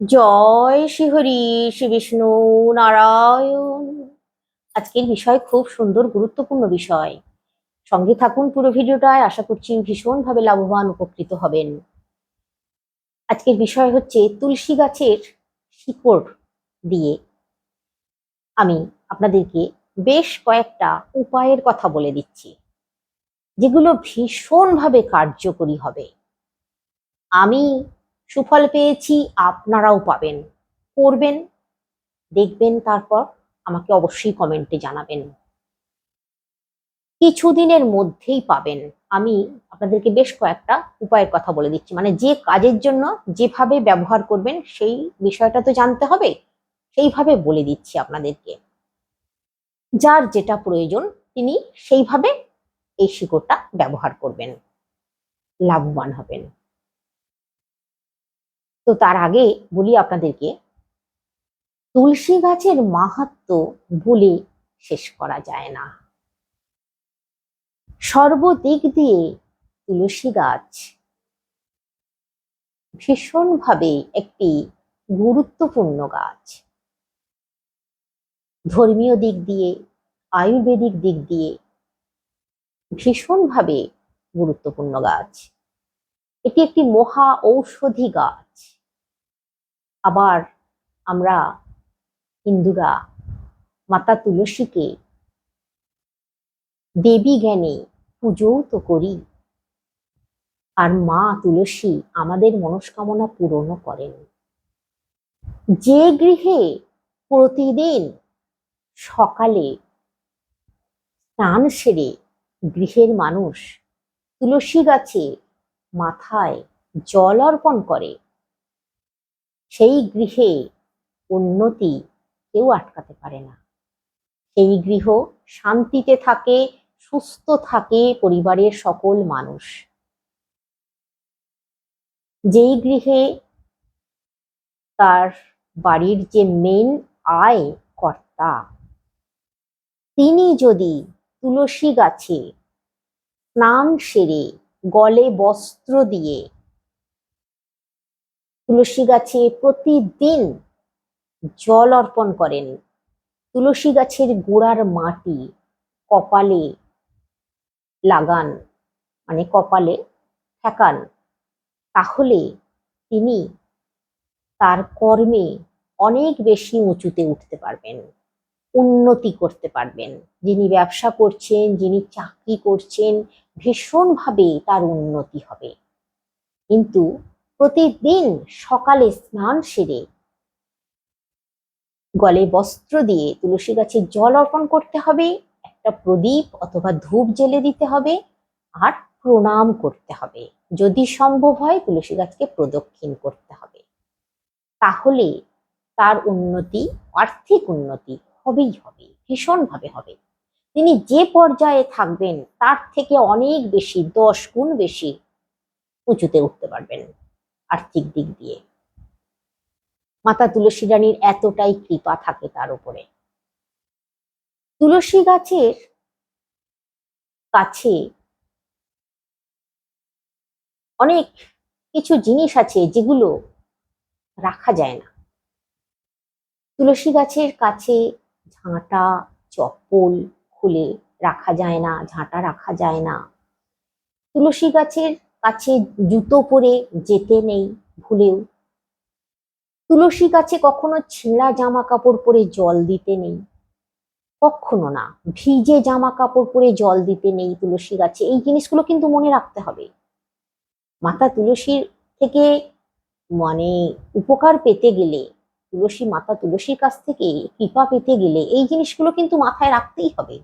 জয় শ্রীহরি, শ্রী বিষ্ণু নারায়ণ। আজকের বিষয় খুব সুন্দর, গুরুত্বপূর্ণ বিষয়। সঙ্গে থাকুন পুরো ভিডিওটায়, আশা করছি ভীষণভাবে লাভবান, উপকৃত হবেন। আজকের বিষয় হচ্ছে তুলসী গাছের শিকড় দিয়ে। আমি আপনাদেরকে বেশ কয়েকটা উপায়ের কথা বলে দিচ্ছি, যেগুলো ভীষণভাবে কার্যকরী হবে। আমি সুফল পেয়েছি, আপনারাও পাবেন। করবেন, দেখবেন, তারপর আমাকে অবশ্যই কমেন্টে জানাবেন। কিছুদিনের মধ্যেই পাবেন। আমি আপনাদেরকে বেশ কয়েকটা উপায়ের কথা বলে দিচ্ছি। মানে যে কাজের জন্য যেভাবে ব্যবহার করবেন, সেই বিষয়টা তো জানতে হবে। সেইভাবে বলে দিচ্ছি আপনাদেরকে। যার যেটা প্রয়োজন, তিনি সেইভাবে এই শিকড়টা ব্যবহার করবেন। লাভবান হবেন। তো তার আগে বলি আপনাদেরকে, তুলসী গাছের মাহাত্ম বলে শেষ করা যায় না। সর্বদিক দিয়ে তুলসী গাছ ভীষণভাবে একটি গুরুত্বপূর্ণ গাছ। ধর্মীয় দিক দিয়ে, আয়ুর্বেদিক দিক দিয়ে ভীষণভাবে গুরুত্বপূর্ণ গাছ। এটি একটি মহা ঔষধি গাছ। আবার আমরা হিন্দুরা মাতা তুলসীকে দেবী জ্ঞানে পুজোও তো করি। আর মা তুলসী আমাদের মনস্কামনা পূরণও করেন। যে গৃহে প্রতিদিন সকালে স্নান সেরে গৃহের মানুষ তুলসী গাছে মাথায় জল অর্পণ করে সেই গৃহে উন্নতি কেউ আটকাতে পারে না। সেই গৃহ শান্তিতে থাকে, সুস্থ থাকে পরিবারের সকল মানুষ। যেই গৃহে তার বাড়ির যে মেন আয় কর্তা, তিনি যদি তুলসী গাছে স্নান সেরে গলে বস্ত্র দিয়ে তুলসী গাছে প্রতিদিন জল অর্পণ করেন। তুলসী গাছের গোড়ার মাটি কপালে লাগান মানে কপালে ঠেকান। তাহলে তিনি তার কর্মে অনেক বেশি উঁচুতে উঠতে পারবেন, উন্নতি করতে পারবেন। যিনি ব্যবসা করছেন, যিনি চাকরি করছেন, ভীষণভাবে তার উন্নতি হবে। কিন্তু প্রতিদিন সকালে স্নান সেরে গলে বস্ত্র দিয়ে তুলসী গাছে জল অর্পণ করতে হবে, একটা প্রদীপ অথবা ধূপ জেলে দিতে হবে আর প্রণাম করতে হবে। যদি সম্ভব হয় তুলসী গাছকে প্রদক্ষিণ করতে হবে। তাহলে তার উন্নতি, আর্থিক উন্নতি হবেই হবে, ভীষণভাবে হবে। তিনি যে পর্যায়ে থাকবেন তার থেকে অনেক বেশি, দশ গুণ বেশি উঁচুতে উঠতে পারবেন। আর্থিক দিক দিয়ে। মাতা তুলসী রানীর এতটাই কৃপা থাকে তার উপরে। তুলসী গাছের কাছে অনেক কিছু জিনিস আছে যেগুলো রাখা যায় না। তুলসী গাছের কাছে ঝাঁটা, চপ্পল খুলে রাখা যায় না, ঝাঁটা রাখা যায় না। তুলসী গাছের কাছে জুতো পরে যেতে নেই ভুলেও। তুলসী গাছে কখনো ছেঁড়া জামা কাপড় পরে জল দিতে নেই। কখনো না, ভিজে জামা কাপড় পরে জল দিতে নেই তুলসী গাছে। এই জিনিসগুলো কিন্তু মনে রাখতে হবে। মাতা তুলসীর থেকে মানে উপকার পেতে গেলে, তুলসী মাতা তুলসীর কাছ থেকে কৃপা পেতে গেলে এই জিনিসগুলো কিন্তু মাথায় রাখতেই হবে।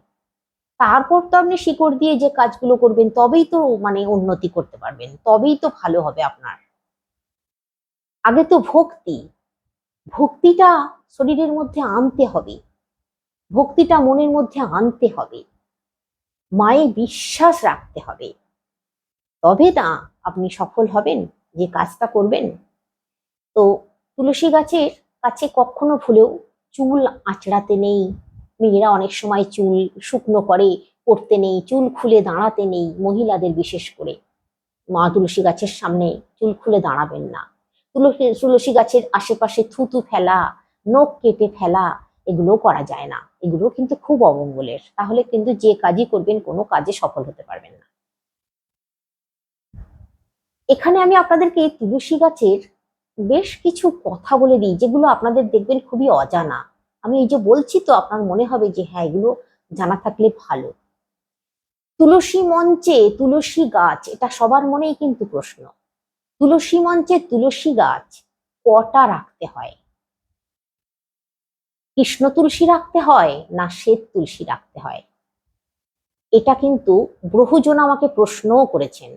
তারপর তো আপনি শিকড় দিয়ে যে কাজগুলো করবেন, তবেই তো মানে উন্নতি করতে পারবেন, তবেই তো ভালো হবে আপনার। আগে তো ভক্তি, ভক্তিটা শরীরের মধ্যে আনতে হবে, ভক্তিটা মনের মধ্যে আনতে হবে, মায়ে বিশ্বাস রাখতে হবে। তবে না, আপনি সফল হবেন, যে কাজটা করবেন। তো তুলসী গাছের কাছে কখনো ভুলেও চুল আঁচড়াতে নেই মেয়েরা অনেক সময় চুল শুকনো করে করতে নেই, চুল খুলে দাঁড়াতে নেই, মহিলাদের বিশেষ করে। মা তুলসী গাছের সামনে চুল খুলে দাঁড়াবেন না। তুলসী তুলসী গাছের আশেপাশে থুতু ফেলা, নখ কেটে ফেলা এগুলো করা যায় না। এগুলো কিন্তু খুব অমঙ্গলের। তাহলে কিন্তু যে কাজই করবেন, কোনো কাজে সফল হতে পারবেন না। এখানে আমি আপনাদেরকে তুলসী গাছের বেশ কিছু কথা বলে দিই, যেগুলো আপনাদের দেখবেন খুবই অজানা। আমি এই যে বলছি তো আপনার মনে হবে যে হ্যাঁ এগুলো জানা থাকলে ভালো। তুলসী মঞ্চে তুলসী গাছ, এটা সবার মনেই কিন্তু প্রশ্ন। তুলসী মঞ্চে তুলসী গাছ কটা রাখতে হয়? কৃষ্ণ তুলসী রাখতে হয় না শ্বেত তুলসী রাখতে হয়? এটা কিন্তু বহুজন আমাকে প্রশ্নও করেছেন।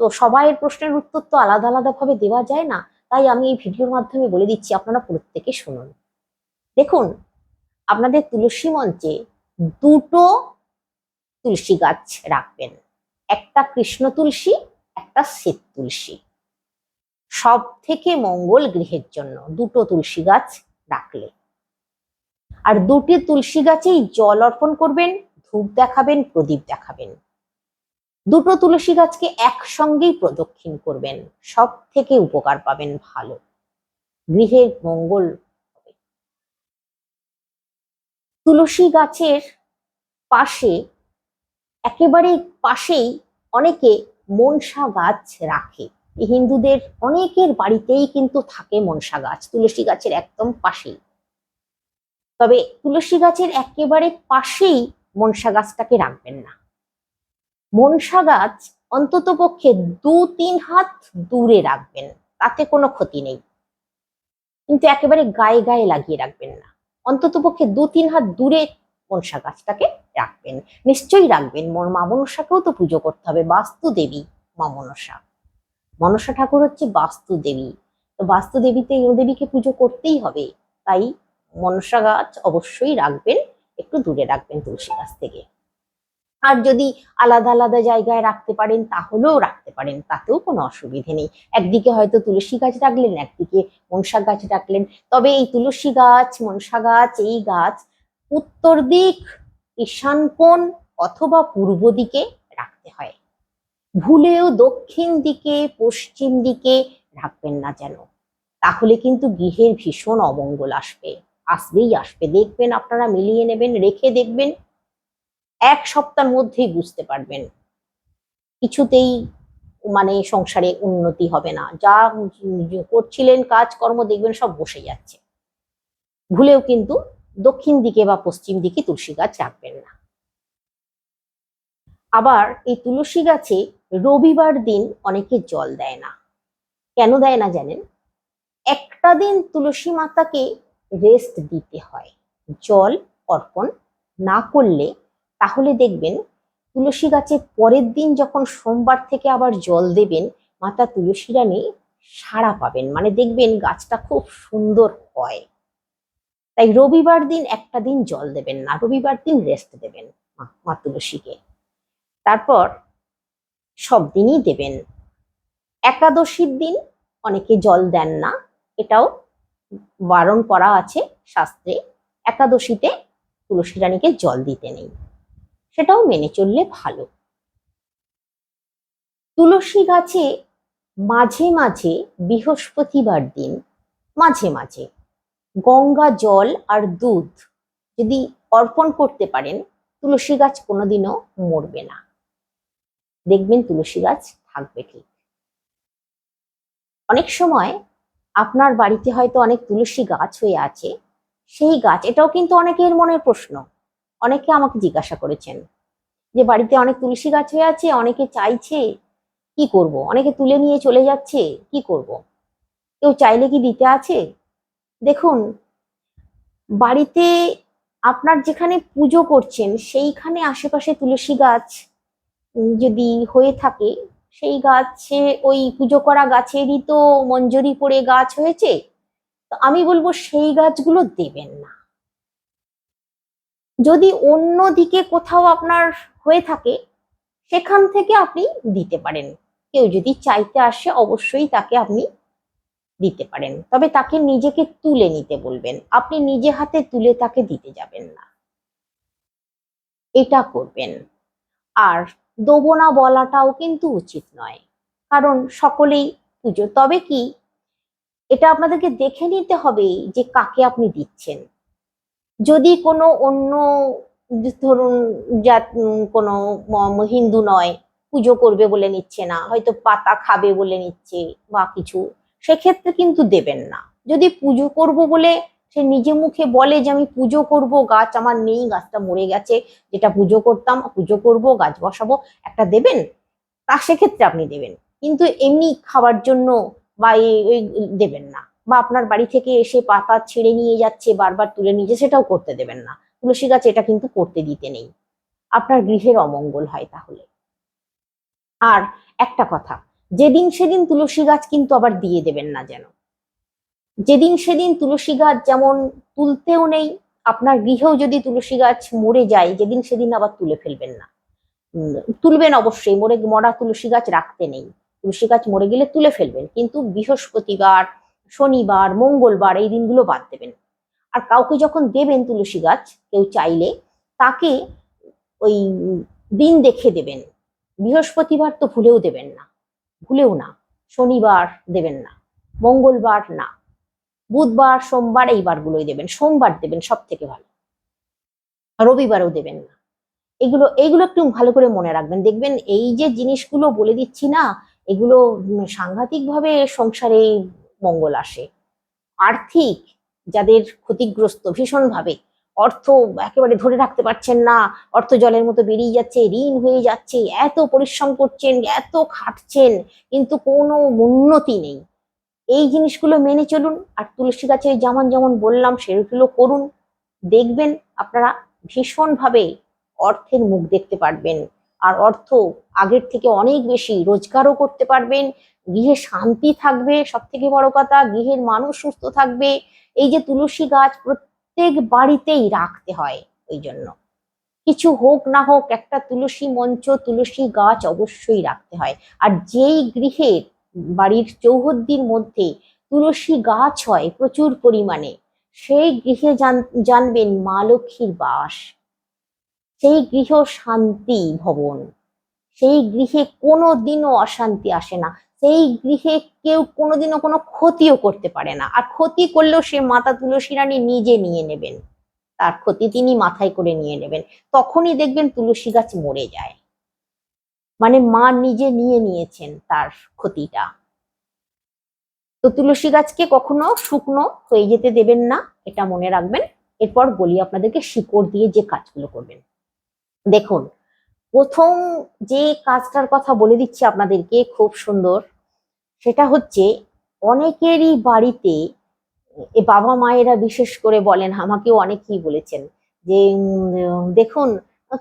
তো সবাই প্রশ্নের উত্তর তো আলাদা আলাদা ভাবে দেওয়া যায় না। তাই আমি এই ভিডিওর মাধ্যমে বলে দিচ্ছি, আপনারা প্রত্যেকে শুনুন। দেখুন, আপনাদের তুলসী মঞ্চে দুটো তুলসী গাছ রাখবেন। একটা কৃষ্ণ তুলসী, একটা শ্বেত তুলসী। সব থেকে মঙ্গল গৃহের জন্য দুটো তুলসী গাছ রাখলে। আর দুটি তুলসী গাছেই জল অর্পণ করবেন, ধূপ দেখাবেন, প্রদীপ দেখাবেন। দুটো তুলসী গাছকে একসঙ্গেই প্রদক্ষিণ করবেন সব থেকে উপকার পাবেন ভালো। গৃহের মঙ্গল হবে তুলসী গাছের পাশে, একেবারে পাশেই অনেকে মনসা গাছ রাখে। হিন্দুদের অনেকের বাড়িতেই কিন্তু থাকে মনসা গাছ, তুলসী গাছের একদম পাশেই। তবে তুলসী গাছের একেবারে পাশেই মনসা গাছটাকে রাখবেন না। মনসা গাছ অন্তত পক্ষে দু তিন হাত দূরে রাখবেন, তাতে কোনো ক্ষতি নেই। কিন্তু একেবারে গায়ে গায়ে লাগিয়ে রাখবেন না। অন্তত পক্ষে দু, তিন হাত দূরে মনসা গাছটাকে রাখবেন। নিশ্চয়ই রাখবেন। মা মনসাকেও তো পুজো করতে হবে। বাস্তু দেবী মা মনসা মনসা ঠাকুর হচ্ছে বাস্তু দেবী তো বাস্তু দেবীতে দেবীকে পুজো করতেই হবে। তাই মনসা গাছ অবশ্যই রাখবেন। একটু দূরে রাখবেন তুলসী গাছ থেকে। আর যদি আলাদা আলাদা জায়গায় রাখতে পারেন, তাহলেও রাখতে পারেন, তাতেও কোনো অসুবিধে নেই। একদিকে হয়তো তুলসী গাছ রাখলেন, একদিকে মনসা গাছ রাখলেন। তবে এই তুলসী গাছ, মনসা গাছ, এই গাছ উত্তর দিক, ঈশান কোণ অথবা পূর্ব দিকে রাখতে হয়। ভুলেও দক্ষিণ দিকে, পশ্চিম দিকে রাখবেন না যেন। তাহলে কিন্তু গৃহের ভীষণ অমঙ্গল আসবে। আসবেই আসবে। দেখবেন, আপনারা মিলিয়ে নেবেন, রেখে দেখবেন এক সপ্তাহের মধ্যেই বুঝতে পারবেন। কিছুতেই মানে সংসারে উন্নতি হবে না। যা করছিলেন, কাজকর্ম দেখবেন, সব বসে যাচ্ছে। ভুলেও কিন্তু দক্ষিণ দিকে বা পশ্চিম দিকে তুলসী গাছ রাখবেন না। আবার এই তুলসী গাছে রবিবার দিন অনেকে জল দেয় না। কেন দেয় না জানেন? একটা দিন তুলসী মাতাকে রেস্ট দিতে হয়। জল অর্পণ না করলে তাহলে দেখবেন তুলসী গাছে পরের দিন যখন সোমবার থেকে আবার জল দেবেন, মাতা তুলসী রানী সাড়া পাবেন। মানে দেখবেন গাছটা খুব সুন্দর হয়। তাই রবিবার দিন একটা দিন জল দেবেন না, রবিবার দিন রেস্ট দেবেন মা তুলসীকে। তারপর সব দিনই দেবেন। একাদশীর দিন অনেকে জল দেন না, এটাও বারণ করা আছে শাস্ত্রে। একাদশীতে তুলসী রানীকে জল দিতে নেই। সেটাও মেনে চললে ভালো। তুলসী গাছে মাঝে মাঝে বৃহস্পতিবার দিন, মাঝে মাঝে গঙ্গা জল আর দুধ যদি অর্পণ করতে পারেন, তুলসী গাছ কোনোদিনও মরবে না। দেখবেন তুলসী গাছ থাকবে ঠিক। অনেক সময় আপনার বাড়িতে হয়তো অনেক তুলসী গাছ হয়ে আছে, সেই গাছ, এটাও কিন্তু অনেকের মনের প্রশ্ন। অনেকে আমাকে জিজ্ঞাসা করেছেন যে, বাড়িতে অনেক তুলসী গাছ হয়ে আছে, অনেকে চাইছে কি করব? অনেকে তুলে নিয়ে চলে যাচ্ছে, কি করব? কেউ চাইলে কি দিতে আছে? দেখুন, বাড়িতে আপনার যেখানে পুজো করছেন, সেইখানে আশেপাশে তুলসী গাছ যদি হয়ে থাকে, সেই গাছে, ওই পুজো করা গাছেরই তো মঞ্জুরি পড়ে গাছ হয়েছে, তো আমি বলব সেই গাছগুলো দেবেন না। যদি অন্য দিকে কোথাও আপনার হয়ে থাকে, সেখান থেকে আপনি দিতে পারেন। কেউ যদি চাইতে আসে, অবশ্যই তাকে আপনি দিতে পারেন। তবে তাকে নিজেকে তুলে নিতে বলবেন। আপনি নিজে হাতে তুলে তাকে দিতে যাবেন না। এটা করবেন। আর দেবো না বলাটাও কিন্তু উচিত নয়। কারণ সকলেই পুজো। তবে কি, এটা আপনাদেরকে দেখে নিতে হবে যে কাকে আপনি দিচ্ছেন। যদি কোনো অন্য ধরুন জাত কোনো হিন্দু নয়, পুজো করবে বলে নিচ্ছে না, হয়তো পাতা খাবে বলে নিচ্ছে বা কিছু, সেক্ষেত্রে কিন্তু দেবেন না। যদি পুজো করব বলে সে নিজে মুখে বলে যে আমি পুজো করব, গাছ আমার নেই, গাছটা মরে গেছে, যেটা পুজো করতাম, পুজো করব, গাছ বসাবো, একটা দেবেন? তা সেক্ষেত্রে আপনি দেবেন। কিন্তু এমনি খাওয়ার জন্য বা এই, দেবেন না। বা আপনার বাড়ি থেকে এসে পাতা ছিঁড়ে নিয়ে যাচ্ছে, বারবার তুলে নিয়ে সেটাও করতে দেবেন না। তুলসী গাছ এটা কিন্তু করতে দিতে নেই। আপনার গৃহের অমঙ্গল হয় তাহলে। আর একটা কথা, যেদিন সেদিন তুলসী গাছ কিন্তু আবার দিয়ে দেবেন না যেন। যেদিন সেদিন তুলসী গাছ যেমন তুলতেও নেই, আপনার গৃহেও যদি তুলসী গাছ মরে যায়, যেদিন সেদিন আবার তুলে ফেলবেন না। তুলবেন অবশ্যই, মরে, মরা তুলসী গাছ রাখতে নেই। তুলসী গাছ মরে গেলে তুলে ফেলবেন, কিন্তু বৃহস্পতিবার শনিবার, মঙ্গলবার এই দিনগুলো বাদ দেবেন। আর কাউকে যখন দেবেন তুলসী গাছ, কেউ চাইলে তাকে ওই দিন দেখে দেবেন। বৃহস্পতিবার তো ভুলেও দেবেন না। ভুলেও না। শনিবার দেবেন না। মঙ্গলবার না। বুধবার, সোমবার এই বারগুলোই দেবেন। সোমবার দেবেন সব থেকে ভালো রবিবারও দেবেন না। এগুলো এগুলো একটু ভালো করে মনে রাখবেন। দেখবেন এই যে জিনিসগুলো বলে দিচ্ছি না, এগুলো সাংঘাতিক ভাবে সংসারে মঙ্গল আসে। আর্থিক যাদের ক্ষতিগ্রস্ত ভীষণভাবে, অর্থ একেবারে ধরে রাখতে পারছেন না, অর্থ জলের মতো বেরিয়ে যাচ্ছে, ঋণ হয়ে যাচ্ছে, এত পরিশ্রম করছেন, এত খাটছেন, কিন্তু কোনো উন্নতি নেই। এই জিনিসগুলো মেনে চলুন, আর তুলসী গাছে যেমন যেমন বললাম, সেগুলো করুন। দেখবেন আপনারা ভীষণভাবে অর্থের মুখ দেখতে পারবেন। আর অর্থ আগের থেকে অনেক বেশি রোজগারও করতে পারবেন, গৃহে শান্তি থাকবে সব থেকে বড় কথা গৃহের মানুষ সুস্থ থাকবে, এই যে তুলসী গাছ প্রত্যেক বাড়িতেই রাখতে হয় ওই জন্য। কিছু হোক না হোক একটা তুলসী মঞ্চ, তুলসী গাছ অবশ্যই রাখতে হয়। আর যেই গৃহের বাড়ির চৌহদ্দির মধ্যে তুলসী গাছ হয় প্রচুর পরিমাণে, সেই গৃহে জানবেন মা লক্ষ্মীর বাস। সেই গৃহ শান্তি ভবন। সেই গৃহে কোনো দিনও অশান্তি আসে না। সেই গৃহে কেউ কোনোদিনও কোনো ক্ষতিও করতে পারে না। আর ক্ষতি করলেও সে মাতা তুলসী রানী নিজে নিয়ে নেবেন। তার ক্ষতি তিনি মাথায় করে নিয়ে নেবেন। তখনই দেখবেন তুলসী গাছ মরে যায়। মানে মা নিজে নিয়ে নিয়েছেন তার ক্ষতিটা। তো তুলসী গাছকে কখনো শুকনো হয়ে যেতে দেবেন না, এটা মনে রাখবেন। এরপর বলি আপনাদেরকে শিকড় দিয়ে যে কাজগুলো করবেন। দেখুন, প্রথম যে কাজটার কথা বলে দিচ্ছি আপনাদেরকে খুব সুন্দর, সেটা হচ্ছে অনেকেরই বাড়িতে বাবা মায়েরা বিশেষ করে বলেন, আমাকেও অনেকেই বলেছেন যে দেখুন,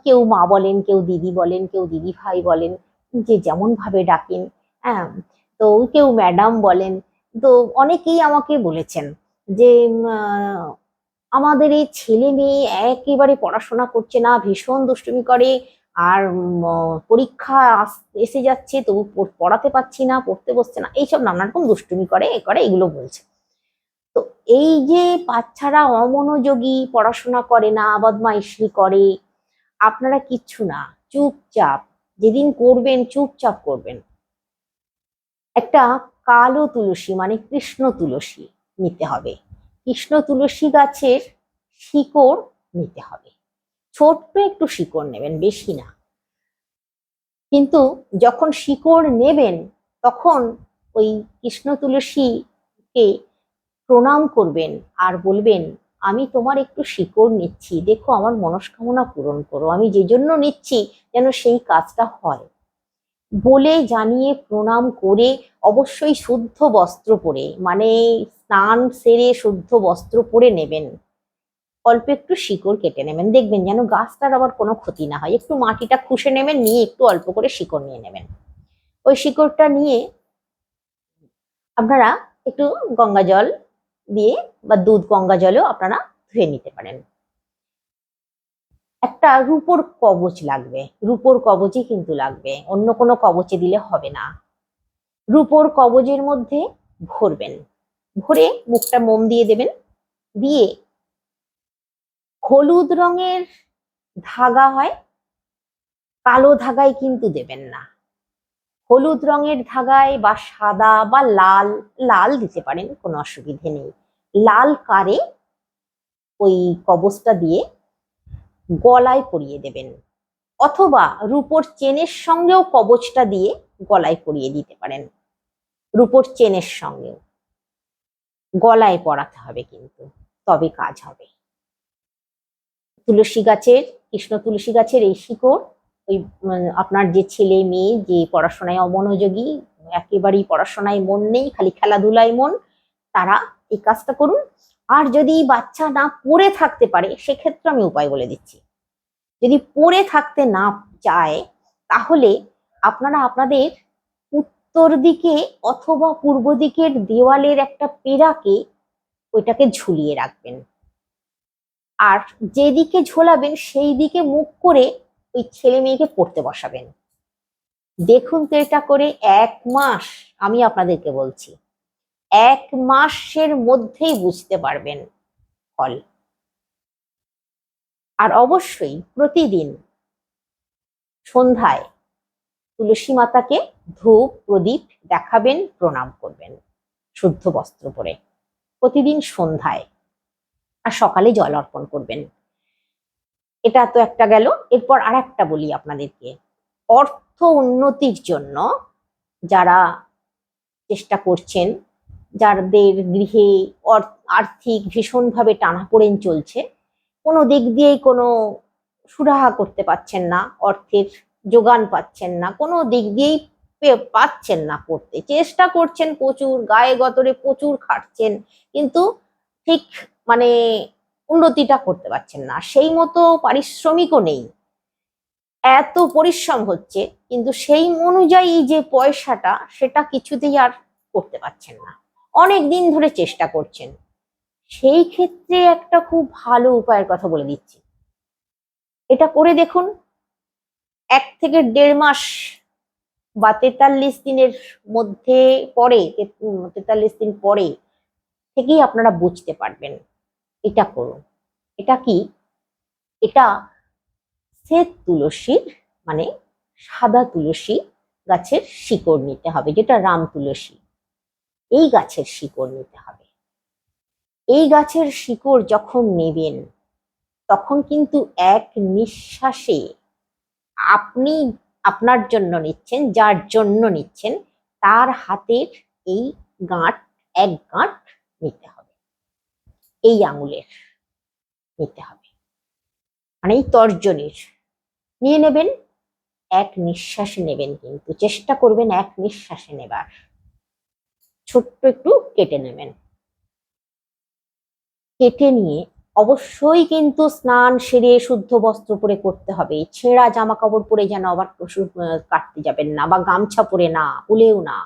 কেউ মা বলেন, কেউ দিদি বলেন, কেউ দিদি ভাই বলেন, যে যেমন ভাবে ডাকেন হ্যাঁ তো কেউ ম্যাডাম বলেন, তো অনেকেই আমাকে বলেছেন যে আমাদের এই ছেলে মেয়ে একেবারে পড়াশোনা করছে না, ভীষণ দুষ্টুমি করে আর পরীক্ষা এসে যাচ্ছে তবু পড়- পড়াতে পারছি না, পড়তে বসছে না, এইসব নানা রকম দুষ্টুমি করে, এ করে, এগুলো বলছে। তো এই যে বাচ্চারা অমনোযোগী, পড়াশোনা করে না, বদমাইশি করে, আপনারা কিচ্ছু না, চুপচাপ, যেদিন করবেন চুপচাপ করবেন। একটা কালো তুলসী মানে কৃষ্ণ তুলসী নিতে হবে। কৃষ্ণ তুলসী গাছের শিকড় নিতে হবে। ছোট্ট একটু শিকড় নেবেন, বেশি না। কিন্তু যখন শিকড় নেবেন, তখন ওই কৃষ্ণ তুলসীকে প্রণাম করবেন আর বলবেন, আমি তোমার একটু শিকড় নিচ্ছি। দেখো, আমার মনস্কামনা পূরণ করো। আমি যে জন্য নিচ্ছি, যেন সেই কাজটা হয়। বলে জানিয়ে প্রণাম করে অবশ্যই শুদ্ধ বস্ত্র পরে মানে স্নান সেরে শুদ্ধ বস্ত্র পরে নেবেন। অল্প একটু শিকড় কেটে নেবেন। দেখবেন যেন গাছটার আবার কোনো ক্ষতি না হয়। একটু মাটিটা খুশে নেবেন, নিয়ে একটু অল্প করে শিকড় নিয়ে নেবেন। ওই শিকড়টা নিয়ে আপনারা একটু গঙ্গা জল দিয়ে বা দুধ গঙ্গা জলেও আপনারা ধুয়ে নিতে পারেন। একটা রূপোর কবচ লাগবে। রূপোর কবচই কিন্তু লাগবে। অন্য কোনো কবচে দিলে হবে না। রূপোর কবচের মধ্যে ভরবেন। ভরে মুখটা মোম দিয়ে দেবেন। দিয়ে হলুদ রঙের ধাগা হয়, কালো ধাগায় কিন্তু দেবেন না। হলুদ রঙের ধাগায় বা সাদা বা লাল লাল দিতে পারেন, কোনো অসুবিধে নেই। লাল কারে ওই কবচটা দিয়ে গলায় পরিয়ে দেবেন। অথবা রূপোর চেনের সঙ্গেও কবচটা দিয়ে গলায় পরিয়ে দিতে পারেন। রূপোর চেনের সঙ্গেও। গলায় পরাতে হবে কিন্তু, তবে কাজ হবে। তুলসী গাছের, কৃষ্ণ তুলসী গাছের এই শিকড়, ওই আপনার যে ছেলে মেয়ে যে পড়াশোনায় অমনোযোগী, একেবারেই পড়াশোনায় মন নেই, খালি খেলাধুলায় মন, তারা এই কাজটা করুন। আর যদি বাচ্চা না পড়ে থাকতে পারে, সেক্ষেত্রে আমি উপায় বলে দিচ্ছি। যদি পড়ে থাকতে না চায়, তাহলে আপনারা আপনাদের উত্তর দিকে অথবা পূর্ব দিকের দেওয়ালের একটা পেরাকে ওইটাকে ঝুলিয়ে রাখবেন। আর যেদিকে ঝোলাবেন সেই দিকে মুখ করে ওই ছেলে মেয়েকে পড়তে বসাবেন। দেখুন তো এটা করে এক মাস আমি আপনাদেরকে বলছি, এক মাসের মধ্যেই বুঝতে পারবেন ফল। আর অবশ্যই প্রতিদিন সন্ধ্যায় তুলসী মাতাকে ধূপ প্রদীপ দেখাবেন, প্রণাম করবেন। শুদ্ধ বস্ত্র পরে। প্রতিদিন সন্ধ্যায়। আর সকালে জল অর্পণ করবেন। এটা তো একটা গেল। এরপর আর একটা বলি আপনাদেরকে। অর্থ উন্নতির জন্য যারা চেষ্টা করছেন, যাদের গৃহে আর্থিক ভীষণভাবে টানাপোড়েন চলছে, কোনো দিক দিয়েই কোনো সুরাহা করতে পারছেন না, অর্থের যোগান পাচ্ছেন না, কোনো দিক দিয়েই পাচ্ছেন না করতে। চেষ্টা করছেন প্রচুর, গায়ে গতরে প্রচুর খাটছেন, কিন্তু ঠিক মানে উন্নতিটা করতে পারছেন না। সেই মতো পারিশ্রমিকও নেই। এত পরিশ্রম হচ্ছে, কিন্তু সেই অনুযায়ী যে পয়সাটা, সেটা কিছুতেই আর করতে পারছেন না। অনেক দিন ধরে চেষ্টা করছেন। সেই ক্ষেত্রে একটা খুব ভালো উপায়ের কথা বলে দিচ্ছি। এটা করে দেখুন, এক থেকে দেড় মাস বা তেতাল্লিশ দিনের মধ্যে পরে তেতাল্লিশ দিন পরে থেকেই আপনারা বুঝতে পারবেন। এটা করুন। এটা কি? এটা শ্বেত তুলসীর মানে সাদা তুলসী গাছের শিকড় নিতে হবে, যেটা রাম তুলসী। এই গাছের শিকড় নিতে হবে। এই গাছের শিকড় যখন নেবেন, তখন কিন্তু এক নিঃশ্বাসে আপনি আপনার জন্য নিচ্ছেন, যার জন্য নিচ্ছেন, তার হাতের এই গাঁট, এক গাঁট নিতে হবে। এই আঙুলের নিতে হবে। মানে এই তর্জনীর। নিয়ে নেবেন, এক নিঃশ্বাসে নেবেন কিন্তু, চেষ্টা করবেন এক নিঃশ্বাসে নেবার। ছোট্ট একটু কেটে নেবেন। কেটে নিয়ে অবশ্যই কিন্তু স্নান, সেরে, শুদ্ধ বস্ত্র পরে করতে হবে। ছেঁড়া জামা কাপড় পরে যেন আবার কাটতে যাবেন না বা গামছা পরে না, উলেও না।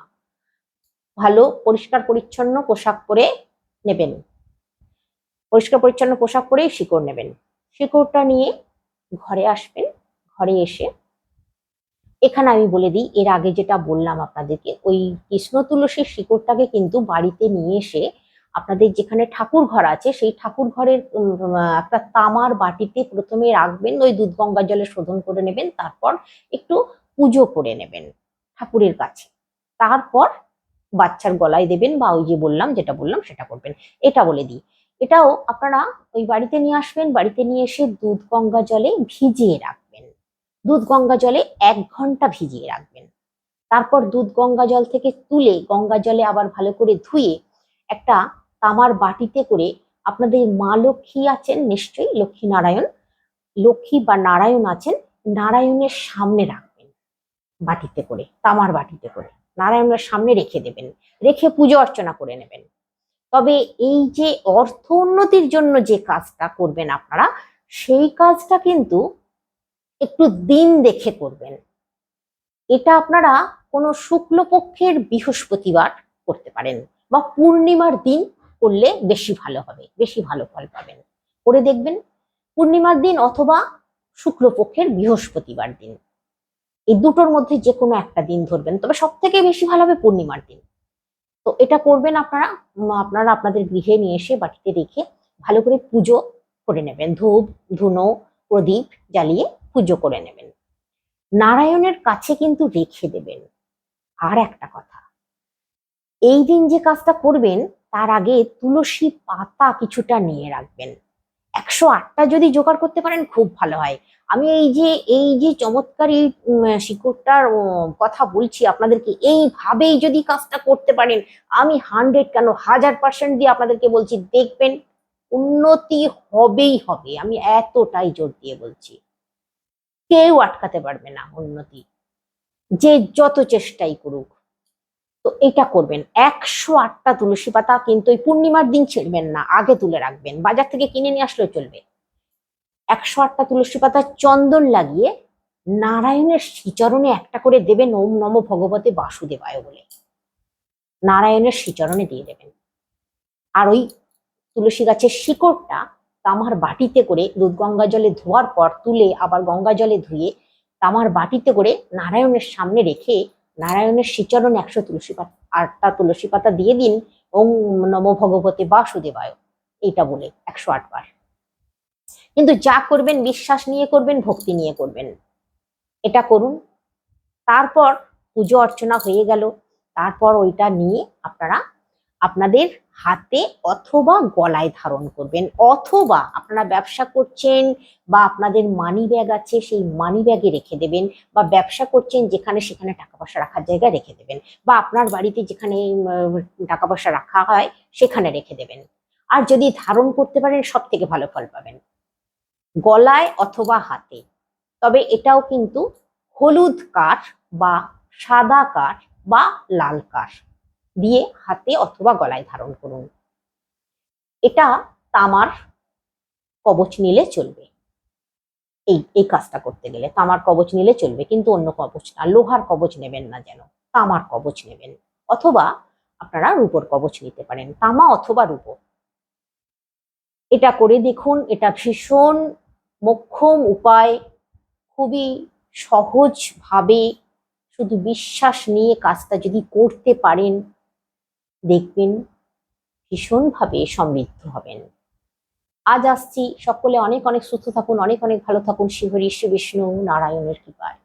ভালো, পরিষ্কার, পরিচ্ছন্ন পোশাক পরে নেবেন। পরিষ্কার, পরিচ্ছন্ন পোশাক পরেই শিকড় নেবেন। শিকড়টা নিয়ে ঘরে আসবেন, ঘরে এসে এখানে আমি বলে দিই, এর আগে যেটা বললাম আপনাদেরকে, ওই কৃষ্ণ তুলসীর শিকড়টাকে কিন্তু বাড়িতে নিয়ে এসে আপনাদের যেখানে ঠাকুর ঘর আছে, সেই ঠাকুর ঘরের একটা তামার বাটিতে প্রথমে রাখবেন, ওই দুধ গঙ্গা জলে শোধন করে নেবেন, তারপর একটু পুজো করে নেবেন ঠাকুরের কাছে। তারপর বাচ্চার গলায় দেবেন বা ওই যে বললাম, যেটা বললাম সেটা করবেন। এটা বলে দিই। এটাও আপনারা ওই বাড়িতে নিয়ে আসবেন, বাড়িতে নিয়ে এসে দুধ গঙ্গা জলে ভিজিয়ে রাখবেন। দুধ গঙ্গা জলে এক ঘণ্টা ভিজিয়ে রাখবেন। তারপর দুধ গঙ্গা জল থেকে তুলে গঙ্গা জলে আবার ভালো করে ধুয়ে একটা তামার বাটিতে করে আপনাদের মা লক্ষ্মী আছেন নিশ্চয়ই, লক্ষ্মী নারায়ণ। লক্ষ্মী বা নারায়ণ আছেন, নারায়ণের সামনে রাখবেন বাটিতে করে, তামার বাটিতে করে। নারায়ণের সামনে রেখে দেবেন, রেখে পুজো অর্চনা করে নেবেন। তবে এই যে অর্থ উন্নতির জন্য যে কাজটা করবেন আপনারা, সেই কাজটা কিন্তু একটু দিন দেখে করবেন। এটা আপনারা কোনো শুক্লপক্ষের বৃহস্পতিবার করতে পারেন বা পূর্ণিমার দিন করলে বেশি ভালো হবে, বেশি ভালো ফল পাবেন। করে দেখবেন, পূর্ণিমার দিন অথবা শুক্লপক্ষের বৃহস্পতিবার দিন। এই দুটোর মধ্যে যে কোনো একটা দিন ধরবেন, তবে সব থেকে বেশি ভালো হবে পূর্ণিমার দিন। তো এটা করবেন আপনারা আপনারা আপনাদের গৃহে নিয়ে এসে বাটিতে রেখে ভালো করে পুজো করে নেবেন। ধূপ, ধুনো, প্রদীপ জ্বালিয়ে পুজো করে নেবেন। নারায়ণের কাছে কিন্তু রেখে দেবেন। আর একটা কথা, এই দিন যে কাজটা করবেন তার আগে তুলসী পাতা কিছুটা নিয়ে রাখবেন। একশো আটটা যদি জোগাড় করতে পারেন, খুব ভালো হয়। আমি এই যে এই যে চমৎকার এই শিকড়টার কথা বলছি আপনাদেরকে, এইভাবেই যদি কাজটা করতে পারেন, আমি হান্ড্রেড কেন, হাজার পার্সেন্ট দিয়ে আপনাদেরকে বলছি, দেখবেন উন্নতি হবেই হবে। আমি এতটাই জোর দিয়ে বলছি। কেউ আটকাতে পারবে না উন্নতি। যে যত চেষ্টাই করুক। তো এটা করবেন। একশো আটটা তুলসী পাতা কিন্তু ওই পূর্ণিমার দিন ছিঁড়বেন না, আগে তুলে রাখবেন। বাজার থেকে কিনে নিয়ে আসলেও চলবে। একশো আটটা তুলসী পাতা চন্দন লাগিয়ে নারায়ণের শ্রীচরণে একটা করে দেবেন ওম নম ভগবতে বাসুদেবায় বলে। নারায়ণের শ্রীচরণে দিয়ে দেবেন। আর ওই তুলসী গাছের শিকড়টা তামার বাটিতে করে দুধ গঙ্গা জলে ধোয়ার পর তুলে আবার গঙ্গা জলে ধুয়ে তামার বাটিতে করে নারায়ণের সামনে রেখে নারায়ণের সিচরণ একশো তুলসী পাতা, আটটা তুলসী পাতা দিয়ে দিন ওম নম ভগবতে বাসুদেবায়। এইটা বলে একশো আটবার কিন্তু যা করবেন, বিশ্বাস নিয়ে করবেন, ভক্তি নিয়ে করবেন। এটা করুন। তারপর পুজো অর্চনা হয়ে গেল। তারপর ওইটা নিয়ে আপনারা আপনাদের হাতে অথবা গলায় ধারণ করবেন। অথবা আপনারা ব্যবসা করছেন বা আপনাদের মানি ব্যাগ আছে, সেই মানি ব্যাগে রেখে দেবেন বা ব্যবসা করছেন যেখানে সেখানে টাকা পয়সা রাখার জায়গায় রেখে দেবেন বা আপনার বাড়িতে যেখানে টাকা পয়সা রাখা হয় সেখানে রেখে দেবেন। আর যদি ধারণ করতে পারেন সব থেকে ভালো ফল পাবেন। গলায় অথবা হাতে। তবে এটাও কিন্তু হলুদ কাঠ বা সাদা কাঠ বা লাল কাঠ। দিয়ে হাতে অথবা গলায় ধারণ করুন। এটা তামার কবচ নিলে চলবে। এই এই কাজটা করতে গেলে তামার কবচ নিলে চলবে, কিন্তু অন্য কবচ না, লোহার কবচ নেবেন না যেন, তামার কবচ নেবেন। অথবা আপনারা রূপোর কবচ নিতে পারেন, তামা অথবা রূপো। এটা করে দেখুন, এটা ভীষণ মোক্ষম উপায়, খুবই সহজভাবে শুধু বিশ্বাস নিয়ে কাজটা যদি করতে পারেন দেখবেন ভীষণভাবে সমৃদ্ধ হবেন। আজ আসছি। সকলে অনেক অনেক সুস্থ থাকুন, অনেক অনেক ভালো থাকুন। শিহরি শ্রী বিষ্ণু নারায়ণের কৃপায়।